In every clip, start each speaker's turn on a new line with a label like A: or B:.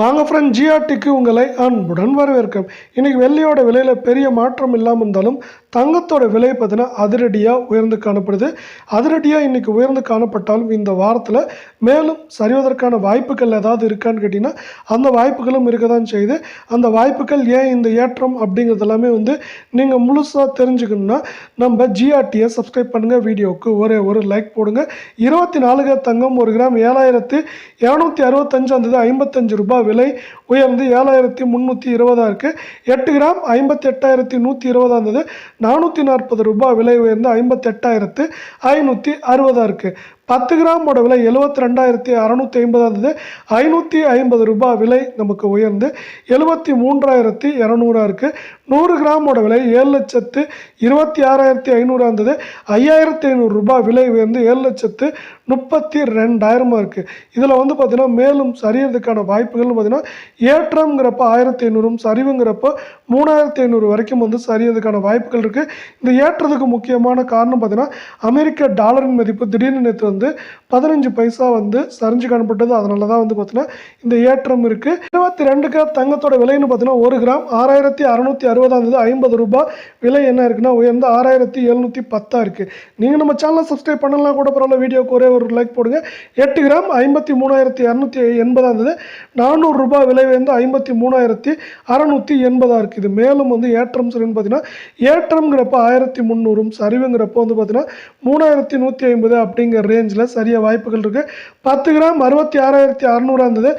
A: வாங்க ஃப்ரெண்ட் ஜிஆர்டிக்கு உங்களை அன்புடன் வரவேற்கும் இன்றைக்கி வெள்ளியோட விலையில் பெரிய மாற்றம் இல்லாமல் இருந்தாலும் தங்கத்தோட விலை பார்த்தீங்கன்னா அதிரடியாக உயர்ந்து காணப்படுது. அதிரடியாக இன்றைக்கி உயர்ந்து காணப்பட்டாலும் இந்த வாரத்தில் மேலும் சரிவதற்கான வாய்ப்புகள் ஏதாவது இருக்கான்னு கேட்டிங்கன்னா அந்த வாய்ப்புகளும் இருக்க தான் செய்யுது. அந்த வாய்ப்புகள் ஏன் இந்த ஏற்றம் அப்படிங்கிறது எல்லாமே வந்து நீங்கள் முழுசாக தெரிஞ்சுக்கணுன்னா நம்ம ஜிஆர்டியை சப்ஸ்கிரைப் பண்ணுங்கள் வீடியோவுக்கு ஒரே ஒரு லைக் போடுங்க. இருபத்தி நாலுக தங்கம் ஒரு கிராம் ஏழாயிரத்து இரநூத்தி அறுபத்தஞ்சு அந்த ஐம்பத்தஞ்சு ரூபாய் விலை உயர்ந்து ஏழாயிரத்தி முந்நூற்றி இருபதாக இருக்குது எட்டு கிராம் ஐம்பத்தி எட்டாயிரத்தி நூற்றி இருபதாக இருந்தது. நானூற்றி நாற்பது ரூபாய் விலை உயர்ந்து ஐம்பத்தெட்டாயிரத்து ஐநூற்றி அறுபதாக இருக்குது பத்து கிராமோட விலை எழுபத்தி ரெண்டாயிரத்தி அறநூற்றி ஐம்பதா இருந்தது ஐநூற்றி ஐம்பது ரூபாய் விலை நமக்கு உயர்ந்து எழுபத்தி மூன்றாயிரத்தி இரநூறா இருக்குது நூறு கிராமோட விலை ஏழு லட்சத்து இருபத்தி ஆறாயிரத்தி ஐநூறாக இருந்தது ஐயாயிரத்தி ஐநூறு ரூபாய் விலை உயர்ந்து ஏழு லட்சத்து முப்பத்தி ரெண்டாயிரமாக இருக்குது இதில் வந்து பார்த்திங்கன்னா மேலும் சரியறதுக்கான வாய்ப்புகள்னு பார்த்திங்கன்னா ஏற்றம்ங்கிறப்ப ஆயிரத்தி ஐநூறும் சரிவுங்கிறப்போ மூணாயிரத்தி ஐநூறு வரைக்கும் வந்து சரியறதுக்கான வாய்ப்புகள் இருக்குது இந்த ஏற்றத்துக்கு முக்கியமான காரணம் பார்த்திங்கன்னா அமெரிக்க டாலரின் மதிப்பு திடீர்னு நேற்று வந்து பதினஞ்சு பைசா வந்து சரிஞ்சு காணப்பட்டது. அதனால தான் வந்து பார்த்தீங்கன்னா இந்த ஏற்றம் இருக்குது இருபத்தி ரெண்டு கிராம் தங்கத்தோட விலைன்னு பார்த்தீங்கன்னா ஒரு கிராம் ஆறாயிரத்தி அறநூற்றி அறுபதாம் தேதி ஐம்பது ரூபாய். விலை என்ன இருக்குன்னா உயர்ந்து ஆறாயிரத்தி எழுநூற்றி பத்தாக இருக்குது நீங்கள் நம்ம சேனலை சப்ஸ்கிரைப் பண்ணலாம் கூட பரவாயில்ல வீடியோக்கு ஒரே ஒரு லைக் போடுங்க. எட்டு கிராம் ஐம்பத்தி மூணாயிரத்தி இரநூத்தி எண்பதா இருந்தது நானூறுரூபா விலை வந்து ஐம்பத்தி மூணாயிரத்தி அறநூற்றி எண்பதாக இருக்குது மேலும் வந்து ஏற்றம் சரின்னு பார்த்தீங்கன்னா ஏற்றம்ங்கிறப்ப ஆயிரத்தி முந்நூறும் சரிவுங்கிறப்ப வந்து பார்த்தீங்கன்னா மூணாயிரத்தி நூற்றி ஐம்பது அப்படிங்கிற ரேஞ்சில் சரியாக வாய்ப்புகள் இருக்குது பத்து கிராம் அறுபத்தி ஆறாயிரத்தி அறநூறாக இருந்தது.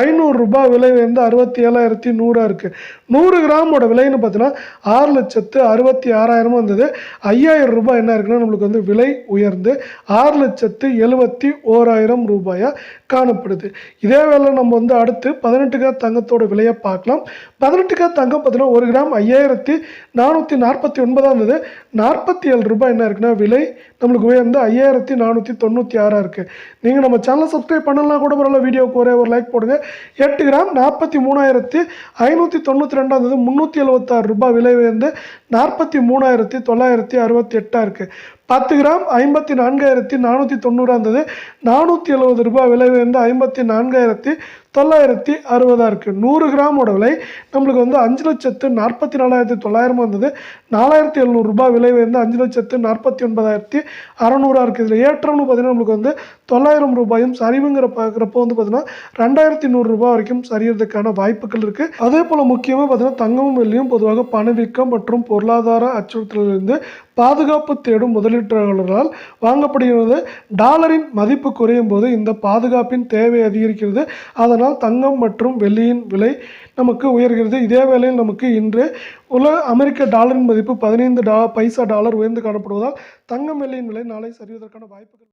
A: ஐநூறு ரூபாய் விலை வந்து அறுபத்தி ஏழாயிரத்தி நூறா இருக்குது நூறு கிராமோட விலைன்னு பார்த்தீங்கன்னா ஆறு லட்சத்து அறுபத்தி ஆறாயிரமும் இருந்தது ஐயாயிரம் ரூபாய் என்ன இருக்குன்னா நம்மளுக்கு வந்து விலை உயர்ந்து ஆறு லட்சத்து எழுபத்தி ஓராயிரம் ரூபாயாக காணப்படுது. இதே வேலை நம்ம வந்து அடுத்து பதினெட்டு கிராம் தங்கத்தோட விலையை பார்க்கலாம். பதினெட்டு கிராம் தங்கம் பார்த்தீங்கன்னா ஒரு கிராம் ஐயாயிரத்தி நானூற்றி நாற்பத்தி ஒன்பதாம் இருந்தது நாற்பத்தி ஏழு ரூபாய் என்ன இருக்குன்னா விலை நம்மளுக்கு உயர்ந்து ஐயாயிரத்தி நானூற்றி தொண்ணூற்றி ஆறாக இருக்குது நீங்கள் நம்ம சேனலை சப்ஸ்கிரைப் பண்ணலாம் கூட பரவாயில்ல வீடியோக்கு ஒரே ஒரு லைக் போடுங்க. எட்டு கிராம் நாற்பத்தி மூணாயிரத்தி ஐநூற்றி தொண்ணூற்றி ரெண்டாம் இருந்தது முந்நூற்றி எழுபத்தாறு ரூபாய் விலை உயர்ந்து நாற்பத்தி மூணாயிரத்தி தொள்ளாயிரத்தி அறுபத்தி எட்டாக இருக்குது பத்து கிராம் ஐம்பத்தி நான்காயிரத்தி நானூற்றி தொண்ணூறாக இருந்தது நானூற்றி எழுபது ரூபாய் விலை உயர்ந்து ஐம்பத்தி நான்காயிரத்தி தொள்ளாயிரத்தி அறுபதாக இருக்குது நூறு கிராமோட விலை நம்மளுக்கு வந்து அஞ்சு லட்சத்து நாற்பத்தி நாலாயிரத்தி தொள்ளாயிரமாக இருந்தது நாலாயிரத்தி எழுநூறுபா விலை வந்து அஞ்சு லட்சத்து நாற்பத்தி ஒன்பதாயிரத்தி அறநூறா இருக்குது இதில் ஏற்றம்னு பார்த்தீங்கன்னா நம்மளுக்கு வந்து தொள்ளாயிரம் ரூபாயும் சரிவுங்கிற பார்க்குறப்போ வந்து பார்த்தீங்கன்னா ரெண்டாயிரத்தி நூறுரூபா வரைக்கும் சரியறதுக்கான வாய்ப்புகள் இருக்குது அதே போல் முக்கியமாக பார்த்தீங்கன்னா தங்கமும் வெள்ளியும் பொதுவாக பணவீக்கம் மற்றும் பொருளாதார அச்சுறுத்தலிலிருந்து பாதுகாப்பு தேடும் முதலீட்டாளர்களால் வாங்கப்படுகிறது. டாலரின் மதிப்பு குறையும் போது இந்த பாதுகாப்பின் தேவை அதிகரிக்கிறது. அதனால் தங்கம் மற்றும் வெள்ளியின் விலை நமக்கு உயர்கிறது. இதே வேளையில் நமக்கு இன்று உலக அமெரிக்க டாலரின் மதிப்பு பதினைந்து டா பைசா டாலர் உயர்ந்து காணப்படுவதால் தங்கம் வெள்ளியின் விலை நாளை சரிவதற்கான வாய்ப்புகள்